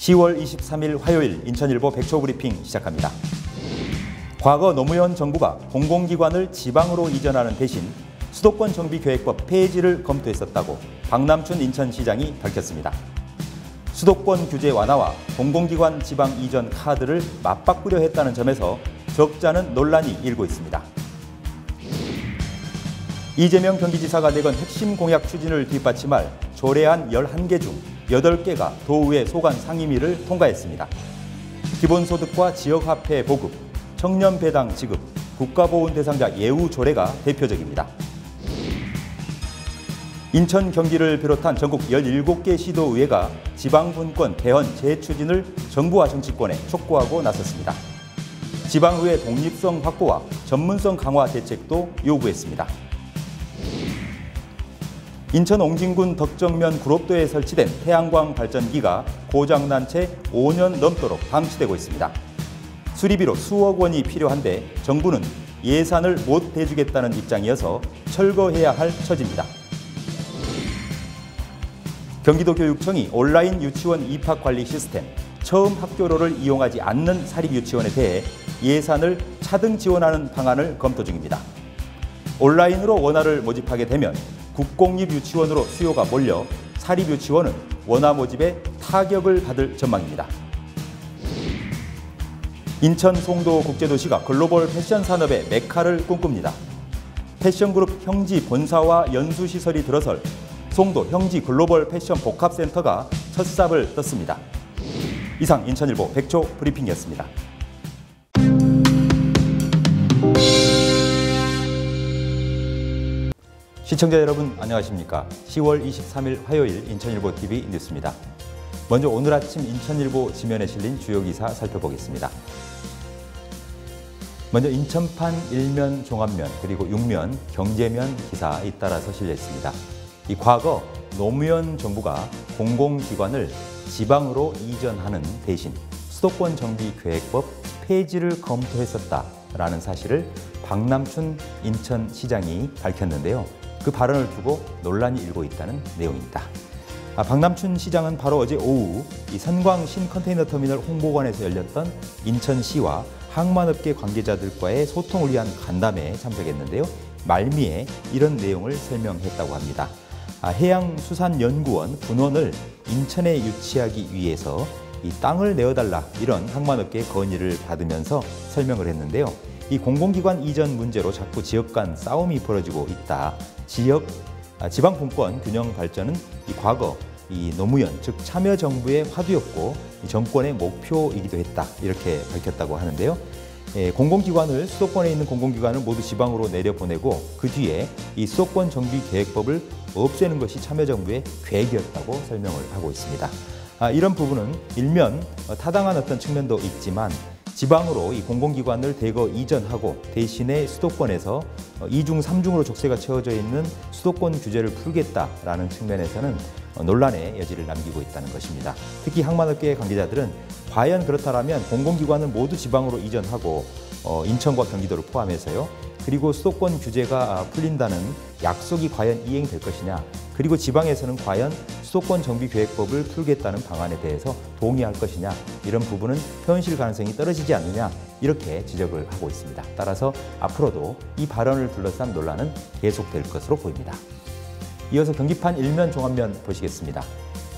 10월 23일 화요일 인천일보 백초 브리핑 시작합니다. 과거 노무현 정부가 공공기관을 지방으로 이전하는 대신 수도권 정비계획법 폐지를 검토했었다고 박남춘 인천시장이 밝혔습니다. 수도권 규제 완화와 공공기관 지방 이전 카드를 맞바꾸려 했다는 점에서 적잖은 논란이 일고 있습니다. 이재명 경기지사가 내건 핵심 공약 추진을 뒷받침할 조례안 11개 중 8개가 도의회 소관 상임위를 통과했습니다. 기본소득과 지역화폐 보급, 청년 배당 지급, 국가보훈 대상자 예우 조례가 대표적입니다. 인천 경기를 비롯한 전국 17개 시도의회가 지방분권 개헌 재추진을 정부와 정치권에 촉구하고 나섰습니다. 지방의회 독립성 확보와 전문성 강화 대책도 요구했습니다. 인천 옹진군 덕정면 구롭도에 설치된 태양광 발전기가 고장난 채 5년 넘도록 방치되고 있습니다. 수리비로 수억 원이 필요한데 정부는 예산을 못 대주겠다는 입장이어서 철거해야 할 처지입니다. 경기도 교육청이 온라인 유치원 입학 관리 시스템 처음 학교로를 이용하지 않는 사립 유치원에 대해 예산을 차등 지원하는 방안을 검토 중입니다. 온라인으로 원화를 모집하게 되면 국공립 유치원으로 수요가 몰려 사립 유치원은 원화 모집에 타격을 받을 전망입니다. 인천 송도 국제도시가 글로벌 패션 산업의 메카를 꿈꿉니다. 패션그룹 형지 본사와 연수시설이 들어설 송도 형지 글로벌 패션 복합센터가 첫 삽을 떴습니다. 이상 인천일보 백초 브리핑이었습니다. 시청자 여러분 안녕하십니까? 10월 23일 화요일 인천일보 TV 뉴스입니다. 먼저 오늘 아침 인천일보 지면에 실린 주요 기사 살펴보겠습니다. 먼저 인천판 1면 종합면 그리고 6면 경제면 기사 잇따라서 실렸습니다. 이 과거 노무현 정부가 공공기관을 지방으로 이전하는 대신 수도권 정비 계획법 폐지를 검토했었다라는 사실을 박남춘 인천시장이 밝혔는데요. 그 발언을 두고 논란이 일고 있다는 내용입니다. 아, 박남춘 시장은 바로 어제 오후 이 선광 신컨테이너 터미널 홍보관에서 열렸던 인천시와 항만업계 관계자들과의 소통을 위한 간담회에 참석했는데요. 말미에 이런 내용을 설명했다고 합니다. 아, 해양수산연구원 분원을 인천에 유치하기 위해서 이 땅을 내어달라 이런 항만업계 건의를 받으면서 설명을 했는데요. 이 공공기관 이전 문제로 자꾸 지역 간 싸움이 벌어지고 있다. 지역 아, 지방 분권 균형 발전은 이 과거 이 노무현 즉 참여 정부의 화두였고 정권의 목표이기도 했다 이렇게 밝혔다고 하는데요. 예, 공공기관을 수도권에 있는 공공기관을 모두 지방으로 내려보내고 그 뒤에 이 수도권 정비 계획법을 없애는 것이 참여 정부의 계획이었다고 설명을 하고 있습니다. 아, 이런 부분은 일면 타당한 어떤 측면도 있지만 지방으로 이 공공기관을 대거 이전하고 대신에 수도권에서 이중 삼중으로 족쇄가 채워져 있는 수도권 규제를 풀겠다라는 측면에서는 논란의 여지를 남기고 있다는 것입니다. 특히 항만업계 관계자들은 과연 그렇다면 공공기관을 모두 지방으로 이전하고 어, 인천과 경기도를 포함해서요. 그리고 수도권 규제가 풀린다는 약속이 과연 이행될 것이냐 그리고 지방에서는 과연 수도권 정비계획법을 풀겠다는 방안에 대해서 동의할 것이냐 이런 부분은 현실 가능성이 떨어지지 않느냐 이렇게 지적을 하고 있습니다. 따라서 앞으로도 이 발언을 둘러싼 논란은 계속될 것으로 보입니다. 이어서 경기판 일면 종합면 보시겠습니다.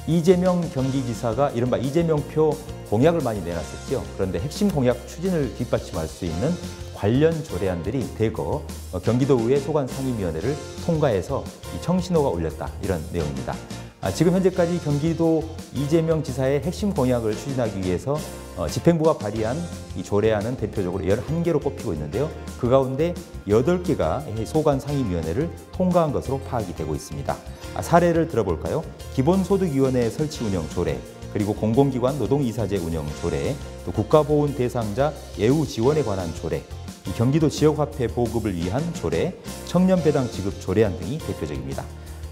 이재명 경기지사가 이른바 이재명표 공약을 많이 내놨었죠. 그런데 핵심 공약 추진을 뒷받침할 수 있는 관련 조례안들이 대거 경기도의회 소관 상임위원회를 통과해서 청신호가 울렸다 이런 내용입니다. 아, 지금 현재까지 경기도 이재명 지사의 핵심 공약을 추진하기 위해서 어, 집행부가 발의한 이 조례안은 대표적으로 11개로 꼽히고 있는데요. 그 가운데 8개가 소관 상임위원회를 통과한 것으로 파악이 되고 있습니다. 아, 사례를 들어볼까요? 기본소득위원회 설치 운영 조례, 그리고 공공기관 노동이사제 운영 조례, 또 국가보훈 대상자 예우 지원에 관한 조례, 경기도 지역화폐 보급을 위한 조례, 청년배당 지급 조례안 등이 대표적입니다.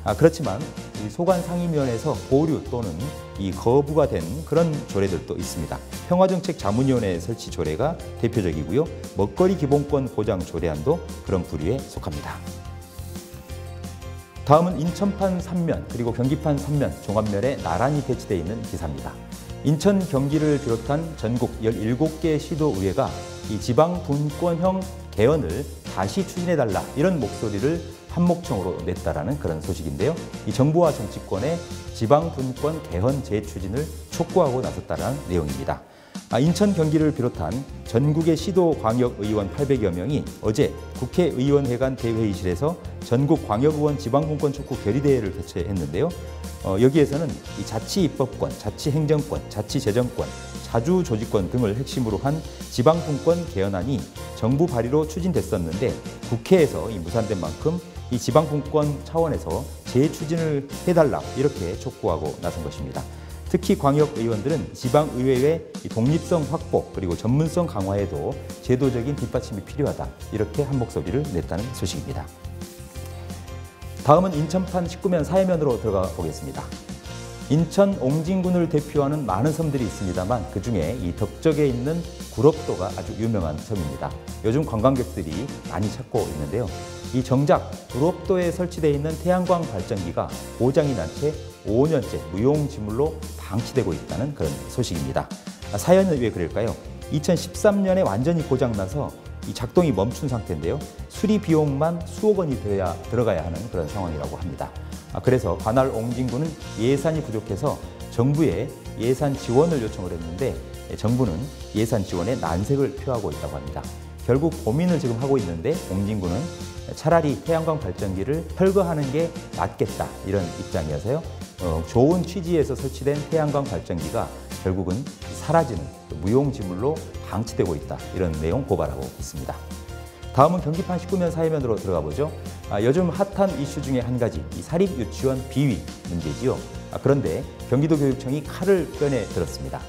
아, 그렇지만 소관 상임위원회에서 보류 또는 이 거부가 된 그런 조례들도 있습니다. 평화정책 자문위원회 설치 조례가 대표적이고요. 먹거리 기본권 보장 조례안도 그런 부류에 속합니다. 다음은 인천판 3면 그리고 경기판 3면 종합면에 나란히 배치되어 있는 기사입니다. 인천, 경기를 비롯한 전국 17개 시도의회가 이 지방 분권형 개헌을 다시 추진해달라 이런 목소리를 한목청으로 냈다라는 그런 소식인데요. 이 정부와 정치권의 지방 분권 개헌 재추진을 촉구하고 나섰다는 내용입니다. 아, 인천 경기를 비롯한 전국의 시도 광역 의원 800여 명이 어제 국회의원회관 대회의실에서 전국 광역 의원 지방분권 촉구 결의대회를 개최했는데요. 어, 여기에서는 이 자치 입법권, 자치 행정권, 자치 재정권, 자주 조직권 등을 핵심으로 한 지방분권 개헌안이 정부 발의로 추진됐었는데 국회에서 이 무산된 만큼 이 지방분권 차원에서 재추진을 해달라 이렇게 촉구하고 나선 것입니다. 특히 광역 의원들은 지방의회의 독립성 확보 그리고 전문성 강화에도 제도적인 뒷받침이 필요하다 이렇게 한 목소리를 냈다는 소식입니다. 다음은 인천판 19면 사회면으로 들어가 보겠습니다. 인천 옹진군을 대표하는 많은 섬들이 있습니다만 그 중에 이 덕적에 있는 구럽도가 아주 유명한 섬입니다. 요즘 관광객들이 많이 찾고 있는데요. 이 정작 구럽도에 설치되어 있는 태양광 발전기가 고장이 난 채 5년째 무용지물로 방치되고 있다는 그런 소식입니다. 아, 사연은 왜 그럴까요? 2013년에 완전히 고장나서 이 작동이 멈춘 상태인데요. 수리 비용만 수억 원이 들어야, 들어가야 하는 그런 상황이라고 합니다. 아, 그래서 관할 옹진군은 예산이 부족해서 정부에 예산 지원을 요청을 했는데 정부는 예산 지원에 난색을 표하고 있다고 합니다. 결국 고민을 지금 하고 있는데 옹진군은 차라리 태양광 발전기를 철거하는 게 낫겠다 이런 입장이어서요. 어, 좋은 취지에서 설치된 태양광 발전기가 결국은 사라지는 무용지물로 방치되고 있다 이런 내용 고발하고 있습니다. 다음은 경기판 19면 사회면으로 들어가 보죠. 아, 요즘 핫한 이슈 중에 한 가지 이 사립 유치원 비위 문제지요. 아, 그런데 경기도 교육청이 칼을 꺼내 들었습니다.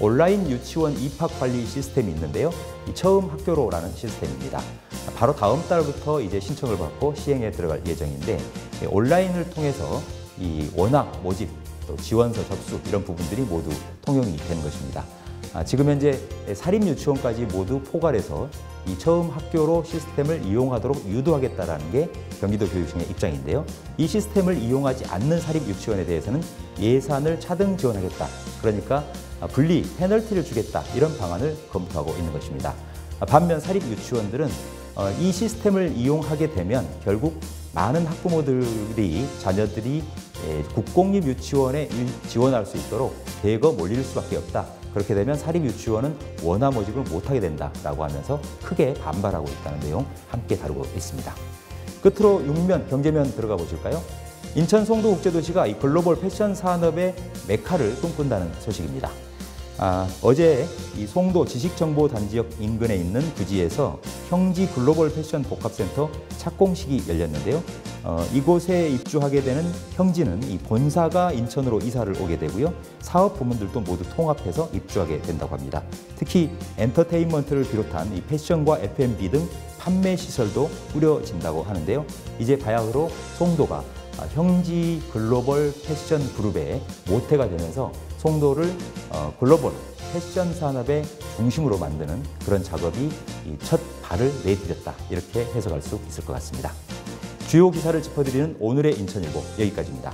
온라인 유치원 입학 관리 시스템이 있는데요. 처음 학교로라는 시스템입니다. 바로 다음 달부터 이제 신청을 받고 시행에 들어갈 예정인데 온라인을 통해서 이 원학 모집 또 지원서 접수 이런 부분들이 모두 통용이 되는 것입니다. 아, 지금 현재 사립 유치원까지 모두 포괄해서 이 처음 학교로 시스템을 이용하도록 유도하겠다라는 게 경기도 교육청의 입장인데요. 이 시스템을 이용하지 않는 사립 유치원에 대해서는 예산을 차등 지원하겠다. 그러니까 분리 페널티를 주겠다 이런 방안을 검토하고 있는 것입니다. 반면 사립 유치원들은 어, 이 시스템을 이용하게 되면 결국 많은 학부모들이 자녀들이 예, 국공립 유치원에 지원할 수 있도록 대거 몰릴 수밖에 없다. 그렇게 되면 사립 유치원은 원화 모집을 못하게 된다라고 하면서 크게 반발하고 있다는 내용 함께 다루고 있습니다. 끝으로 육면 경제면 들어가 보실까요? 인천 송도 국제도시가 이 글로벌 패션 산업의 메카를 꿈꾼다는 소식입니다. 아, 어제 이 송도 지식정보단지역 인근에 있는 부지에서 형지 글로벌 패션 복합센터 착공식이 열렸는데요. 어, 이곳에 입주하게 되는 형지는 이 본사가 인천으로 이사를 오게 되고요. 사업 부문들도 모두 통합해서 입주하게 된다고 합니다. 특히 엔터테인먼트를 비롯한 이 패션과 F&B 등 판매 시설도 꾸려진다고 하는데요. 이제 바야흐로 송도가 아, 형지 글로벌 패션 그룹의 모태가 되면서 송도를 어, 글로벌 패션 산업의 중심으로 만드는 그런 작업이 첫 발을 내디뎠다 이렇게 해석할 수 있을 것 같습니다. 주요 기사를 짚어드리는 오늘의 인천일보 여기까지입니다.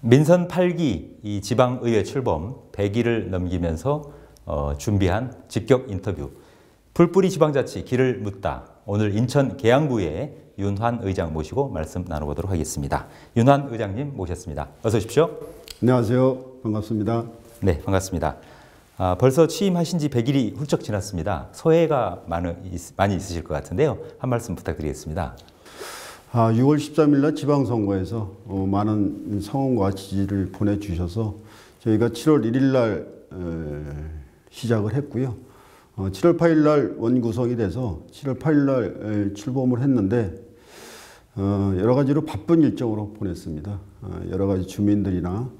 민선 8기 이 지방의회 출범 100일을 넘기면서 어, 준비한 직격 인터뷰 풀뿌리 지방자치 길을 묻다 오늘 인천 계양구의 윤환 의장 모시고 말씀 나눠보도록 하겠습니다. 윤환 의장님 모셨습니다. 어서 오십시오. 안녕하세요. 반갑습니다. 네, 반갑습니다. 아, 벌써 취임하신 지 100일이 훌쩍 지났습니다. 소회가 많은, 많이 있으실 것 같은데요. 한 말씀 부탁드리겠습니다. 아, 6월 13일 날 지방선거에서 어, 많은 성원과 지지를 보내주셔서 저희가 7월 1일 날 에, 시작을 했고요. 어, 7월 8일 날 원구성이 돼서 7월 8일 날 출범을 했는데 어, 여러 가지로 바쁜 일정으로 보냈습니다. 어, 여러 가지 주민들이나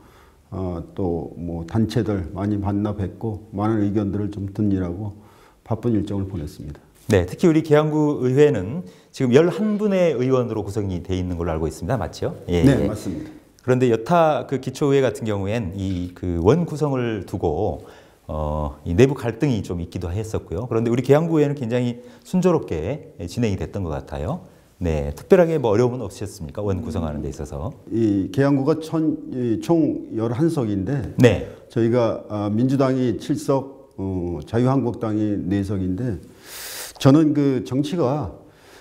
어, 또뭐 단체들 많이 만나 뵙고 많은 의견들을 좀 듣느라고 바쁜 일정을 보냈습니다. 네, 특히 우리 계양구 의회는 지금 11분의 의원으로 구성이 돼 있는 걸로 알고 있습니다. 맞죠? 예, 네, 예. 맞습니다. 그런데 여타 그 기초의회 같은 경우엔 이 그 원 구성을 두고 어, 이 내부 갈등이 좀 있기도 했었고요. 그런데 우리 계양구의회는 굉장히 순조롭게 진행이 됐던 것 같아요. 네, 특별하게 뭐 어려움은 없으셨습니까? 원 구성하는 데 있어서. 이 계양구가 천, 이, 총 11석인데 네. 저희가 아, 민주당이 7석, 어, 자유한국당이 4석인데 저는 그 정치가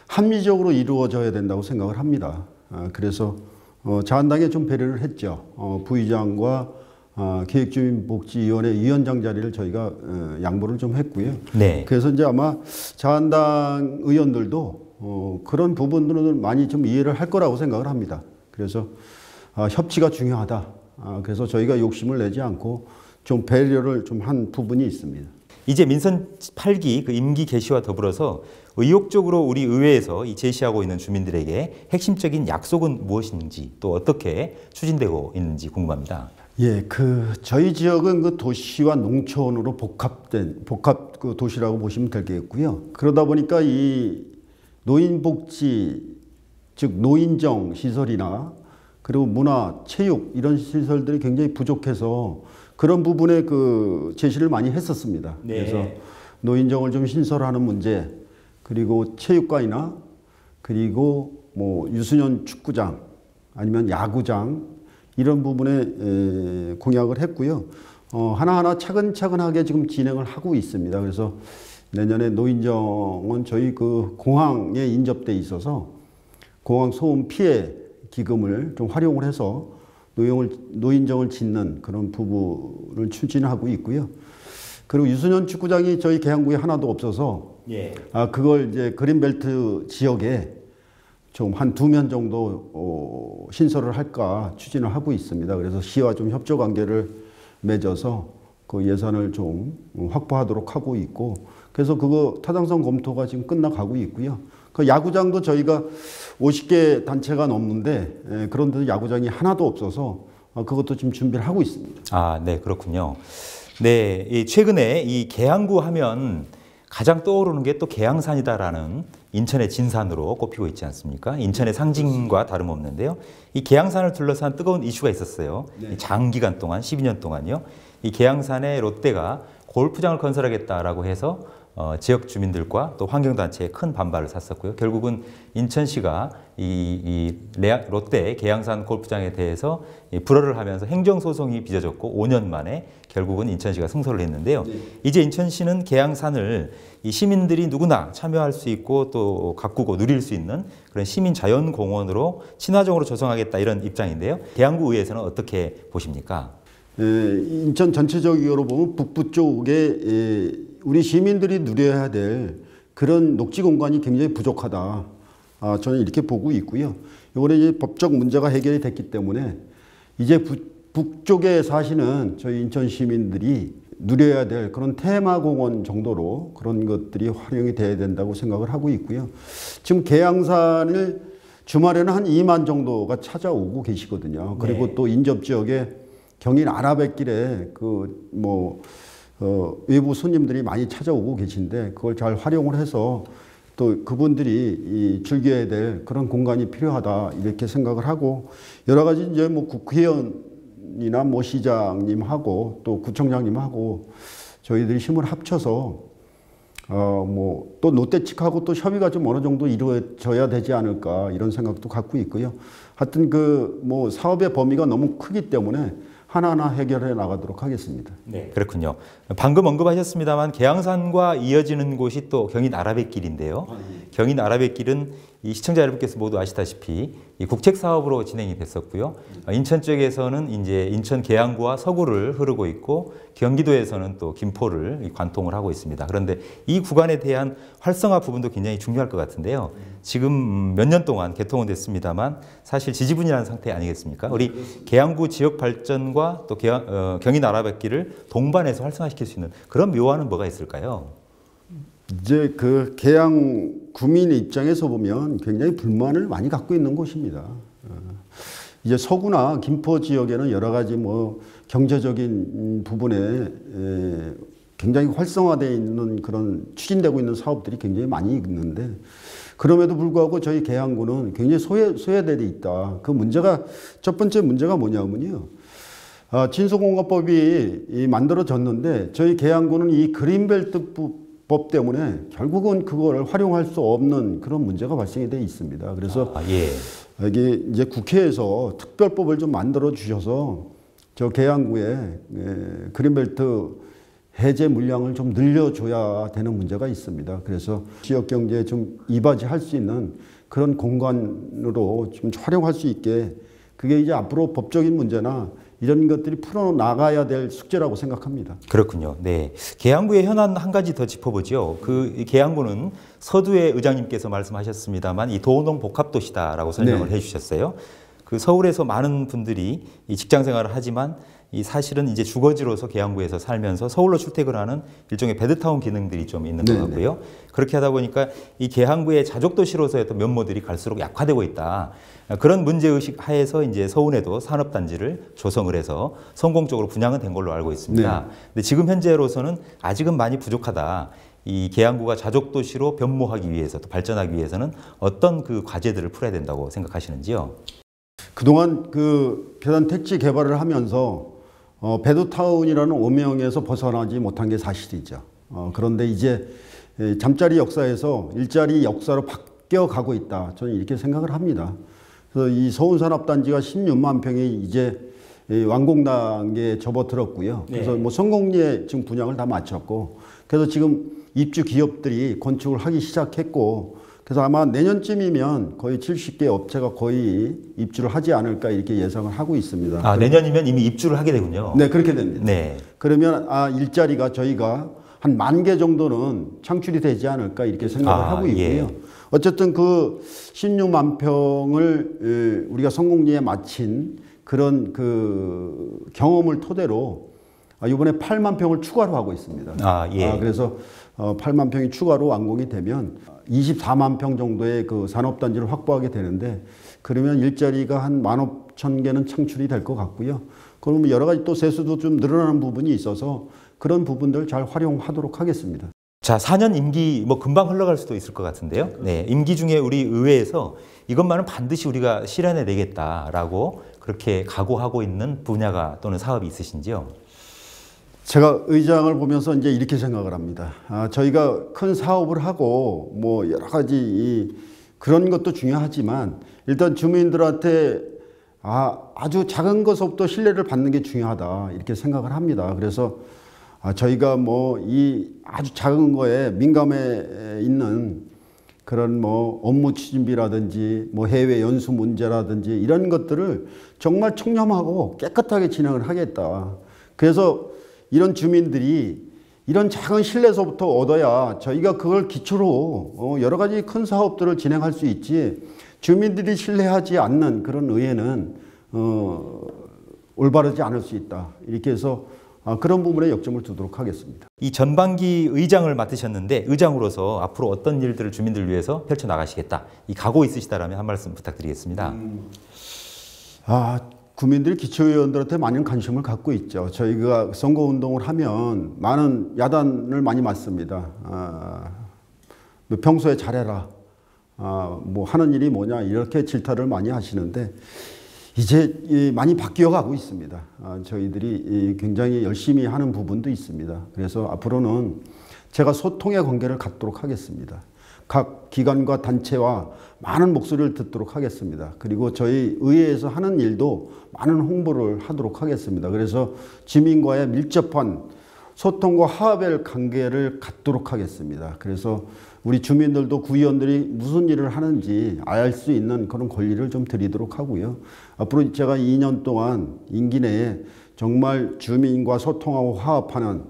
합리적으로 이루어져야 된다고 생각을 합니다. 아, 그래서 어, 자한당에 좀 배려를 했죠. 어, 부의장과 아, 기획주민복지위원회 위원장 자리를 저희가 어, 양보를 좀 했고요. 네. 그래서 이제 아마 자한당 의원들도 어, 그런 부분들은 많이 좀 이해를 할 거라고 생각을 합니다. 그래서 아, 협치가 중요하다. 아, 그래서 저희가 욕심을 내지 않고 좀 배려를 좀 한 부분이 있습니다. 이제 민선 8기 그 임기 개시와 더불어서 의욕적으로 우리 의회에서 이 제시하고 있는 주민들에게 핵심적인 약속은 무엇인지 또 어떻게 추진되고 있는지 궁금합니다. 예, 그 저희 지역은 그 도시와 농촌으로 복합된 복합 그 도시라고 보시면 되겠고요. 그러다 보니까 이 노인 복지 즉 노인정 시설이나 그리고 문화, 체육 이런 시설들이 굉장히 부족해서 그런 부분에 그 제시를 많이 했었습니다. 네. 그래서 노인정을 좀 신설하는 문제 그리고 체육관이나 그리고 뭐 유소년 축구장 아니면 야구장 이런 부분에 에, 공약을 했고요. 어, 하나하나 차근차근하게 지금 진행을 하고 있습니다. 그래서 내년에 노인정은 저희 그 공항에 인접돼 있어서 공항 소음 피해 기금을 좀 활용을 해서 노용을, 노인정을 짓는 그런 부분을 추진하고 있고요. 그리고 유소년 축구장이 저희 계양구에 하나도 없어서 예. 아, 그걸 이제 그린벨트 지역에 좀 한 두 면 정도 어, 신설을 할까 추진을 하고 있습니다. 그래서 시와 좀 협조 관계를 맺어서 그 예산을 좀 확보하도록 하고 있고 그래서 그거 타당성 검토가 지금 끝나가고 있고요. 그 야구장도 저희가 50개 단체가 넘는데 에, 그런데도 야구장이 하나도 없어서 어, 그것도 지금 준비를 하고 있습니다. 아, 네, 그렇군요. 네, 이 최근에 이 계양구 하면 가장 떠오르는 게 또 계양산이다라는 인천의 진산으로 꼽히고 있지 않습니까? 인천의 상징과 다름없는데요. 이 계양산을 둘러싼 뜨거운 이슈가 있었어요. 이 장기간 동안 12년 동안요. 이 계양산에 롯데가 골프장을 건설하겠다라고 해서 어, 지역 주민들과 또 환경단체에 큰 반발을 샀었고요. 결국은 인천시가 이, 이 레아- 롯데 계양산 골프장에 대해서 이 불허를 하면서 행정소송이 빚어졌고 5년 만에 결국은 인천시가 승소를 했는데요. 이제 인천시는 계양산을 이 시민들이 누구나 참여할 수 있고 또 가꾸고 누릴 수 있는 그런 시민 자연공원으로 친화적으로 조성하겠다 이런 입장인데요. 계양구 의회에서는 어떻게 보십니까? 에, 인천 전체적으로 보면 북부 쪽에 에, 우리 시민들이 누려야 될 그런 녹지 공간이 굉장히 부족하다. 아, 저는 이렇게 보고 있고요. 이번에 이제 법적 문제가 해결이 됐기 때문에 이제 부, 북쪽에 사시는 저희 인천 시민들이 누려야 될 그런 테마 공원 정도로 그런 것들이 활용이 돼야 된다고 생각을 하고 있고요. 지금 계양산을 주말에는 한 2만 정도가 찾아오고 계시거든요. 그리고 네. 또 인접 지역에 경인 아라뱃길에 그뭐 어, 외부 손님들이 많이 찾아오고 계신데 그걸 잘 활용을 해서 또 그분들이 이 즐겨야 될 그런 공간이 필요하다 이렇게 생각을 하고 여러 가지 이제 뭐 국회의원이나 뭐 시장님하고 또 구청장님하고 저희들이 힘을 합쳐서 어 뭐또 롯데 측하고 또 협의가 좀 어느 정도 이루어져야 되지 않을까 이런 생각도 갖고 있고요. 하여튼 그 뭐 사업의 범위가 너무 크기 때문에 하나하나 해결해 나가도록 하겠습니다. 네. 그렇군요. 방금 언급하셨습니다만 계양산과 이어지는 곳이 또 경인 아라뱃길인데요. 경인 아라뱃길은 이 시청자 여러분께서 모두 아시다시피 이 국책 사업으로 진행이 됐었고요. 어, 인천 쪽에서는 이제 인천 계양구와 서구를 흐르고 있고 경기도에서는 또 김포를 이 관통을 하고 있습니다. 그런데 이 구간에 대한 활성화 부분도 굉장히 중요할 것 같은데요. 지금 몇 년 동안 개통은 됐습니다만 사실 지지분이라는 상태 아니겠습니까? 우리 계양구 지역 발전과 또 어, 경인 아라뱃길을 동반해서 활성화시킬 수 있는 그런 묘안은 뭐가 있을까요? 이제 그 계양 구민 입장에서 보면 굉장히 불만을 많이 갖고 있는 곳입니다. 어, 이제 서구나 김포 지역에는 여러 가지 뭐 경제적인 음, 부분에 에, 굉장히 활성화되어 있는 그런 추진되고 있는 사업들이 굉장히 많이 있는데 그럼에도 불구하고 저희 계양구는 굉장히 소외, 소외되어 있다. 그 문제가 첫 번째 문제가 뭐냐면요. 아, 진소공업법이 이 만들어졌는데 저희 계양구는 이 그린벨트 부- 법 때문에 결국은 그거를 활용할 수 없는 그런 문제가 발생이 돼 있습니다. 그래서 아, 예. 이게 이제 국회에서 특별법을 좀 만들어 주셔서 저 계양구에 예, 그린벨트 해제 물량을 좀 늘려줘야 되는 문제가 있습니다. 그래서 지역 경제에 좀 이바지할 수 있는 그런 공간으로 좀 활용할 수 있게 그게 이제 앞으로 법적인 문제나 이런 것들이 풀어 나가야 될 숙제라고 생각합니다. 그렇군요. 네. 계양구의 현안 한 가지 더 짚어보죠. 그 계양구는 서두에 의장님께서 말씀하셨습니다만 이 도농 복합도시다라고 설명을 네. 해주셨어요. 그 서울에서 많은 분들이 이 직장 생활을 하지만 이 사실은 이제 주거지로서 계양구에서 살면서 서울로 출퇴근하는 일종의 베드타운 기능들이 좀 있는 것 네네. 같고요. 그렇게 하다 보니까 이 계양구의 자족도시로서의 어떤 면모들이 갈수록 약화되고 있다. 그런 문제의식 하에서 이제 서운에도 산업단지를 조성을 해서 성공적으로 분양은 된 걸로 알고 있습니다. 네. 근데 지금 현재로서는 아직은 많이 부족하다. 이 계양구가 자족도시로 변모하기 위해서 또 발전하기 위해서는 어떤 그 과제들을 풀어야 된다고 생각하시는지요? 그동안 그 계단 택지 개발을 하면서 어, 베드타운이라는 오명에서 벗어나지 못한 게 사실이죠. 어, 그런데 이제 에, 잠자리 역사에서 일자리 역사로 바뀌어 가고 있다. 저는 이렇게 생각을 합니다. 그래서 이 서운산업단지가 16만 평이 이제 이 완공 단계에 접어들었고요. 그래서 뭐 성공리에 지금 분양을 다 마쳤고, 그래서 지금 입주 기업들이 건축을 하기 시작했고, 그래서 아마 내년쯤이면 거의 70개 업체가 거의 입주를 하지 않을까 이렇게 예상을 하고 있습니다. 아, 내년이면 이미 입주를 하게 되군요. 네, 그렇게 됩니다. 네. 그러면 아 일자리가 저희가 한 만 개 정도는 창출이 되지 않을까 이렇게 생각을 아, 하고 있고요. 예. 어쨌든 그 16만 평을 에, 우리가 성공리에 마친 그런 그 경험을 토대로 아, 이번에 8만 평을 추가로 하고 있습니다. 아, 예. 그래서 어, 8만 평이 추가로 완공이 되면 24만 평 정도의 그 산업단지를 확보하게 되는데 그러면 일자리가 한 15,000개는 창출이 될 것 같고요. 그러면 여러 가지 또 세수도 좀 늘어나는 부분이 있어서 그런 부분들 잘 활용하도록 하겠습니다. 자, 4년 임기 뭐 금방 흘러갈 수도 있을 것 같은데요. 네, 임기 중에 우리 의회에서 이것만은 반드시 우리가 실현해 내겠다라고 그렇게 각오하고 있는 분야가 또는 사업이 있으신지요? 제가 의장을 보면서 이제 이렇게 생각을 합니다. 아, 저희가 큰 사업을 하고 뭐 여러 가지 이 그런 것도 중요하지만 일단 주민들한테 아, 아주 작은 것부터 신뢰를 받는 게 중요하다 이렇게 생각을 합니다. 그래서 아, 저희가 뭐 이 아주 작은 거에 민감해 있는 그런 뭐 업무 추진비라든지 뭐 해외 연수 문제라든지 이런 것들을 정말 청렴하고 깨끗하게 진행을 하겠다. 그래서 이런 주민들이 이런 작은 신뢰서부터 얻어야 저희가 그걸 기초로 어, 여러 가지 큰 사업들을 진행할 수 있지 주민들이 신뢰하지 않는 그런 의회는 어, 올바르지 않을 수 있다. 이렇게 해서 아, 그런 부분에 역점을 두도록 하겠습니다. 이 전반기 의장을 맡으셨는데 의장으로서 앞으로 어떤 일들을 주민들을 위해서 펼쳐 나가시겠다. 이 각오 있으시다라면 한 말씀 부탁드리겠습니다. 아, 국민들이 기초의원들한테 많은 관심을 갖고 있죠. 저희가 선거운동을 하면 많은 야단을 많이 맞습니다. 아, 너 평소에 잘해라. 아, 뭐 하는 일이 뭐냐. 이렇게 질타를 많이 하시는데 이제 이 많이 바뀌어 가고 있습니다. 아, 저희들이 이 굉장히 열심히 하는 부분도 있습니다. 그래서 앞으로는 제가 소통의 관계를 갖도록 하겠습니다. 각 기관과 단체와 많은 목소리를 듣도록 하겠습니다. 그리고 저희 의회에서 하는 일도 많은 홍보를 하도록 하겠습니다. 그래서 주민과의 밀접한 소통과 화합의 관계를 갖도록 하겠습니다. 그래서 우리 주민들도 구의원들이 무슨 일을 하는지 알 수 있는 그런 권리를 좀 드리도록 하고요. 앞으로 제가 2년 동안 임기 내에 정말 주민과 소통하고 화합하는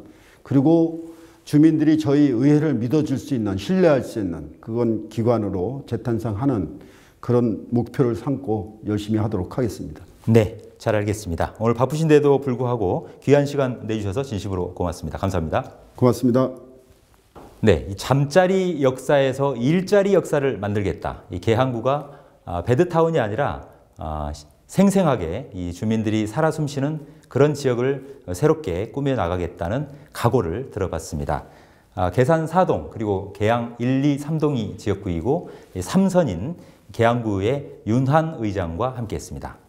그리고 주민들이 저희 의회를 믿어줄 수 있는 신뢰할 수 있는 그건 기관으로 재탄생하는 그런 목표를 삼고 열심히 하도록 하겠습니다. 네, 잘 알겠습니다. 오늘 바쁘신데도 불구하고 귀한 시간 내주셔서 진심으로 고맙습니다. 감사합니다. 고맙습니다. 네, 이 잠자리 역사에서 일자리 역사를 만들겠다. 이 계항구가 아, 베드타운이 아니라 아, 시- 생생하게 이 주민들이 살아 숨쉬는 그런 지역을 새롭게 꾸며 나가겠다는 각오를 들어봤습니다. 아, 계산 4동 그리고 계양 1, 2, 3동이 지역구이고 이 삼선인 계양구의 윤한 의장과 함께했습니다.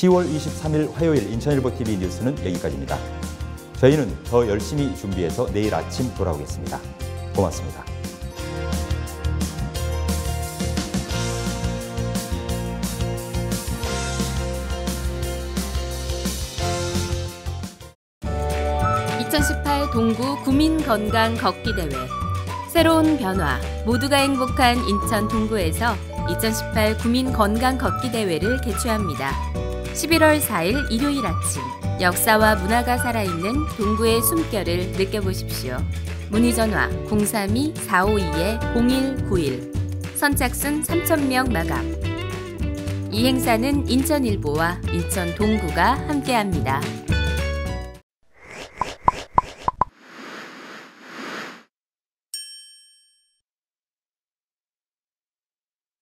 10월 23일 화요일 인천일보 TV 뉴스는 여기까지입니다. 저희는 더 열심히 준비해서 내일 아침 돌아오겠습니다. 고맙습니다. (2018) 동구 구민 건강 걷기 대회 새로운 변화 모두가 행복한 인천 동구에서 2018 구민 건강 걷기 대회를 개최합니다. 11월 4일 일요일 아침 역사와 문화가 살아있는 동구의 숨결을 느껴보십시오. 문의 전화 032-452-0191 선착순 3,000명 마감 이 행사는 인천일보와 인천 동구가 함께합니다.